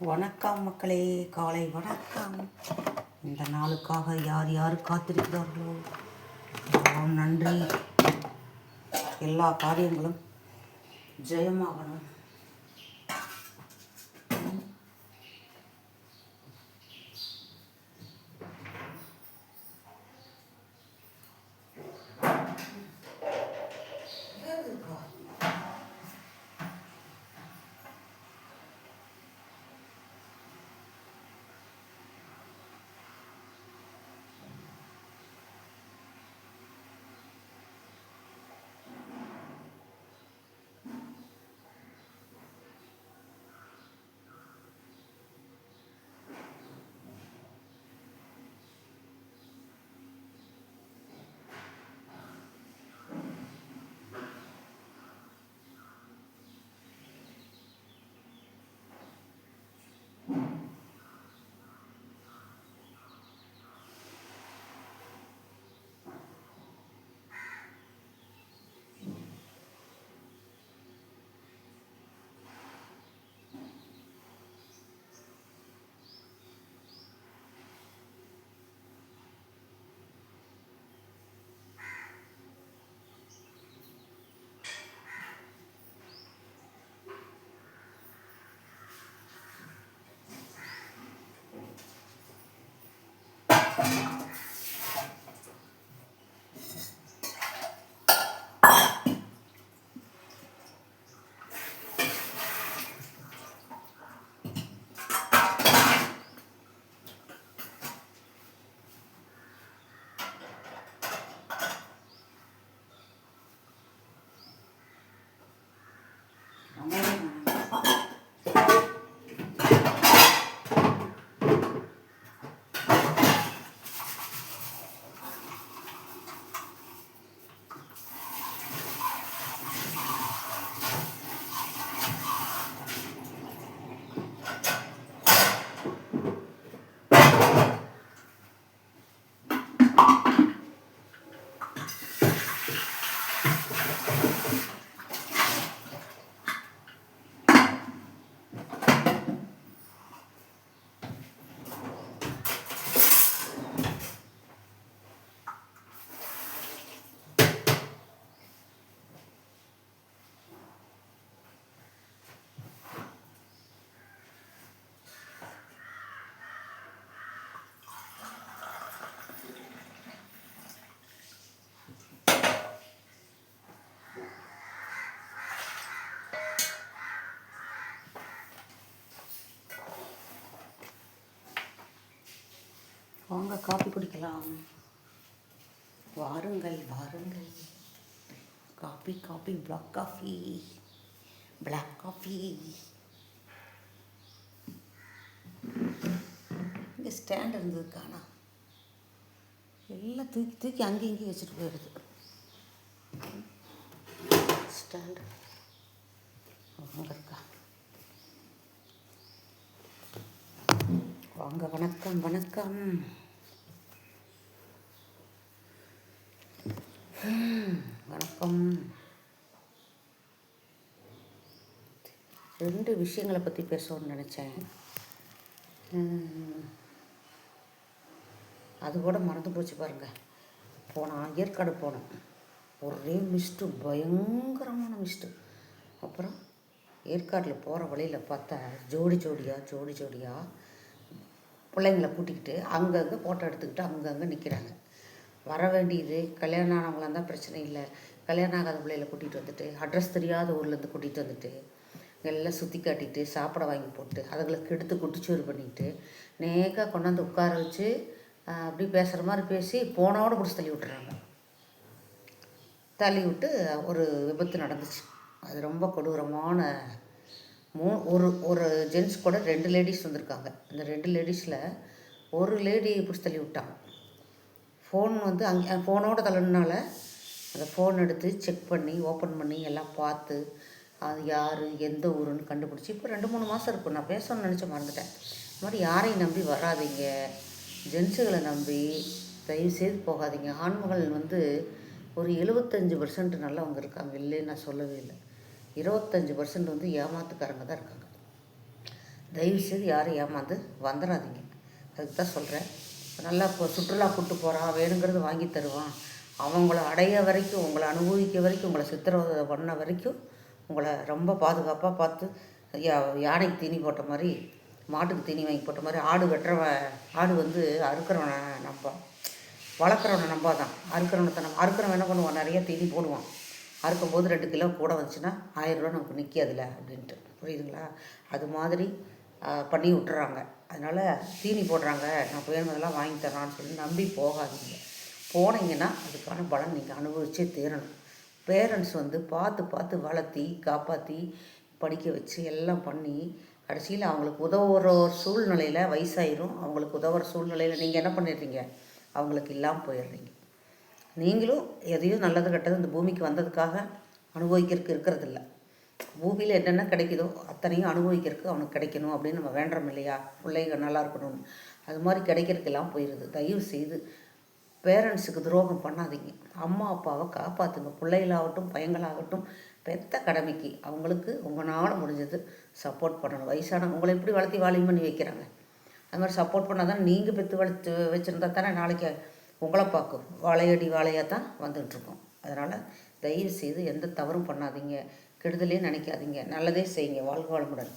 வணக்கம் மக்களே காலை வணக்கம். இந்த நாளுக்காக யார் யார் காத்திருக்கிறார்களோ நன்றி. எல்லா காரியங்களும் ஜெயமாகணும். வாங்க காப்பி குடிக்கலாம். வாருங்கள் வாருங்கள். Coffee coffee black coffee black coffee இங்கே ஸ்டாண்ட் இருந்தது காணா எல்லாம் தூக்கி தூக்கி அங்கேயும் இங்கேயும் வச்சுட்டு போயிடுது. ஸ்டாண்டு அங்கே இருக்கா வாங்க வணக்கம் வணக்கம். வணக்கம். ரெண்டு விஷயங்களை பற்றி பேசணும்னு நினச்சேன். அது கூட மறந்து போச்சு பாருங்கள் போனால் ஏற்காடு போனோம். ஒரே மிஸ்ட்டு பயங்கரமான மிஸ்ட்டு அப்புறம் ஏற்காட்டில் போகிற வழியில் பார்த்தா ஜோடி ஜோடியாக ஜோடி ஜோடியாக பிள்ளைங்களை கூட்டிக்கிட்டு அங்கங்கே ஃபோட்டோ எடுத்துக்கிட்டு அங்கங்கே நிற்கிறாங்க வர வேண்டியது கல்யாணம் ஆனவங்களாக இருந்தால் பிரச்சனை இல்லை. கல்யாணம் ஆகாத பிள்ளைகளை கூட்டிகிட்டு வந்துட்டு அட்ரஸ் தெரியாத ஊர்லேருந்து கூட்டிகிட்டு வந்துட்டு எல்லாம் சுற்றி காட்டிட்டு சாப்பிட வாங்கி போட்டு அதுங்களுக்கு எடுத்து குட்டிச்சோறு பண்ணிட்டு நேக்காக கொண்டாந்து உட்கார வச்சு அப்படி பேசுகிற மாதிரி பேசி போனோட பிடிச்சி தள்ளி விட்டுறாங்க. தள்ளி விட்டு ஒரு விபத்து நடந்துச்சு. அது ரொம்ப கொடூரமான மூ ஒரு ஜென்ஸ் கூட ரெண்டு லேடிஸ் வந்திருக்காங்க. இந்த ரெண்டு லேடிஸில் ஒரு லேடி பிடிச்சி தள்ளி விட்டான். ஃபோன் வந்து அங்கே ஃபோனோட தள்ளனால அந்த ஃபோன் எடுத்து செக் பண்ணி ஓப்பன் பண்ணி எல்லாம் பார்த்து அது யார் எந்த ஊருன்னு கண்டுபிடிச்சி இப்போ ரெண்டு மூணு மாதம் இருக்கும் நான் பேசணும்னு நினச்ச மறந்துட்டேன். இந்த மாதிரி யாரையும் நம்பி வராதீங்க. ஜென்ஸுகளை நம்பி தயவு செய்து போகாதீங்க. ஆண்மகள் வந்து ஒரு எழுபத்தஞ்சு பர்சன்ட் நல்லவங்க இருக்காங்க. இல்லைன்னு நான் சொல்லவே இல்லை. இருபத்தஞ்சி பர்சன்ட் வந்து ஏமாத்துக்காரங்க தான் இருக்காங்க. தயவுசெய்து யாரும் ஏமாந்து வந்துடாதீங்க அதுக்கு தான் சொல்கிறேன் நல்லா இப்போ சுற்றுலா கூட்டு போகிறான் வேணுங்கிறது வாங்கி தருவான். அவங்கள அடைய வரைக்கும் உங்களை அனுபவிக்க வரைக்கும் உங்களை சித்திரவதை பண்ண வரைக்கும் உங்களை ரொம்ப பாதுகாப்பாக பார்த்து யா யானைக்கு தீனி போட்ட மாதிரி மாட்டுக்கு தீனி வாங்கி போட்ட மாதிரி ஆடு வெட்டுறவன் ஆடு வந்து அறுக்கிறவனை நம்பான் வளர்க்குறவனை நம்பாதான். அறுக்கிறவனை நம்ம அறுக்கிறவன் என்ன பண்ணுவான்? நிறைய தீனி போடுவான். அறுக்கும்போது ரெண்டு கிலோ கூட வந்துச்சுன்னா ரூபா நமக்கு நிற்காதுல அப்படின்ட்டு. புரியுதுங்களா? அது மாதிரி பண்ணி விட்டுறாங்க. அதனால் தீனி போடுறாங்க. நான் வேணுமதெல்லாம் வாங்கி தரலான்னு சொல்லி நம்பி போகாதீங்க. போனீங்கன்னா அதுக்கான பலன் நீங்கள் அனுபவிச்சே தீரணும். பேரண்ட்ஸ் வந்து பார்த்து பார்த்து வளர்த்தி காப்பாற்றி படிக்க வச்சு எல்லாம் பண்ணி கடைசியில் அவங்களுக்கு உதவுற ஒரு சூழ்நிலையில் வயசாயிரும். அவங்களுக்கு உதவுற சூழ்நிலையில் நீங்கள் என்ன பண்ணிடுறீங்க? அவங்களுக்கு இல்லாமல் போயிடுறீங்க. நீங்களும் எதையும் நல்லது கெட்டது இந்த பூமிக்கு வந்ததுக்காக அனுபவிக்கிறதுக்கு இருக்கிறதில்ல. பூமியில் என்னென்ன கிடைக்குதோ அத்தனையும் அனுபவிக்கிறதுக்கு அவனுக்கு கிடைக்கணும் அப்படின்னு நம்ம வேண்டுறோம் இல்லையா? பிள்ளைங்க நல்லா இருக்கணும்னு. அது மாதிரி கிடைக்கிறதுக்கெல்லாம் போயிடுது தயவு செய்து பேரண்ட்ஸுக்கு துரோகம் பண்ணாதீங்க. அம்மா அப்பாவை காப்பாற்றுங்க பிள்ளைகளாகட்டும் பையங்களாகட்டும் பெத்த கடமைக்கு அவங்களுக்கு உங்களால் முடிஞ்சது சப்போர்ட் பண்ணணும். வயசான உங்களை எப்படி வளர்த்தி வாலியம் பண்ணி வைக்கிறாங்க? அது மாதிரி சப்போர்ட் பண்ணால் தான் நீங்கள் பெற்று வளர்த்து வச்சுருந்தா தானே நாளைக்கு உங்களை பார்க்கும். வாழையடி வாழையாக தான் வந்துட்டுருக்கோம் அதனால் தயவு செய்து எந்த தவறும் பண்ணாதீங்க. கெடுதலே நினைக்காதீங்க. நல்லதே செய்யுங்க. வாழ்க வளமுடன்.